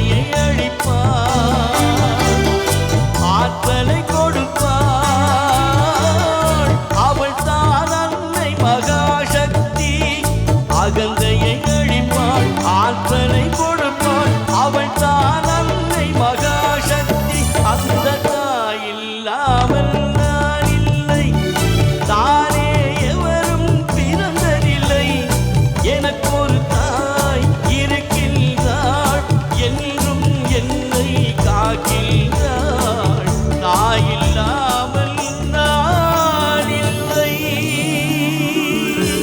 மலையை அழிப்பார்.